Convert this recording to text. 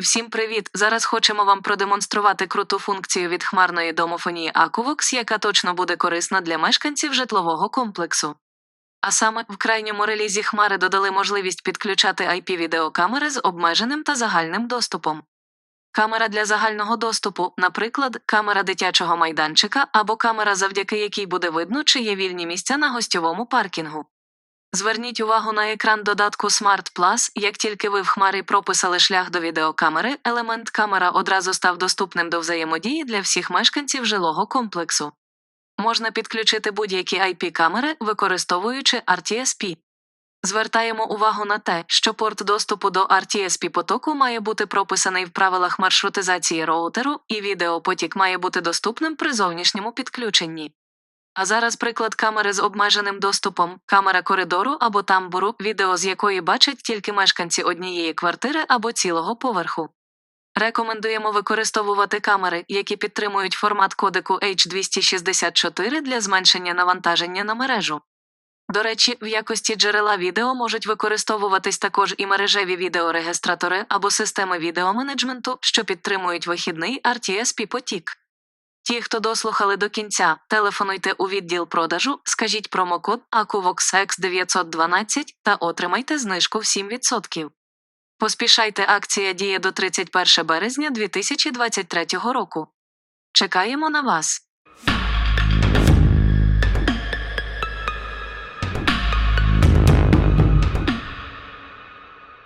Всім привіт! Зараз хочемо вам продемонструвати круту функцію від хмарної домофонії Aquvox, яка точно буде корисна для мешканців житлового комплексу. А саме в крайньому релізі Хмари додали можливість підключати IP-відеокамери з обмеженим та загальним доступом. Камера для загального доступу, наприклад, камера дитячого майданчика або камера, завдяки якій буде видно, чи є вільні місця на гостьовому паркінгу. Зверніть увагу на екран додатку Smart Plus. Як тільки ви в хмарі прописали шлях до відеокамери, елемент камера одразу став доступним до взаємодії для всіх мешканців жилого комплексу. Можна підключити будь-які IP-камери, використовуючи RTSP. Звертаємо увагу на те, що порт доступу до RTSP потоку має бути прописаний в правилах маршрутизації роутеру, і відеопотік має бути доступним при зовнішньому підключенні. А зараз приклад камери з обмеженим доступом, камера коридору або тамбуру, відео з якої бачать тільки мешканці однієї квартири або цілого поверху. Рекомендуємо використовувати камери, які підтримують формат кодеку H264 для зменшення навантаження на мережу. До речі, в якості джерела відео можуть використовуватись також і мережеві відеорегістратори або системи відеоменеджменту, що підтримують вихідний RTSP потік. Ті, хто дослухали до кінця, телефонуйте у відділ продажу, скажіть промокод ACUVOXX 912 та отримайте знижку в 7%. Поспішайте, акція діє до 31 березня 2023 року. Чекаємо на вас.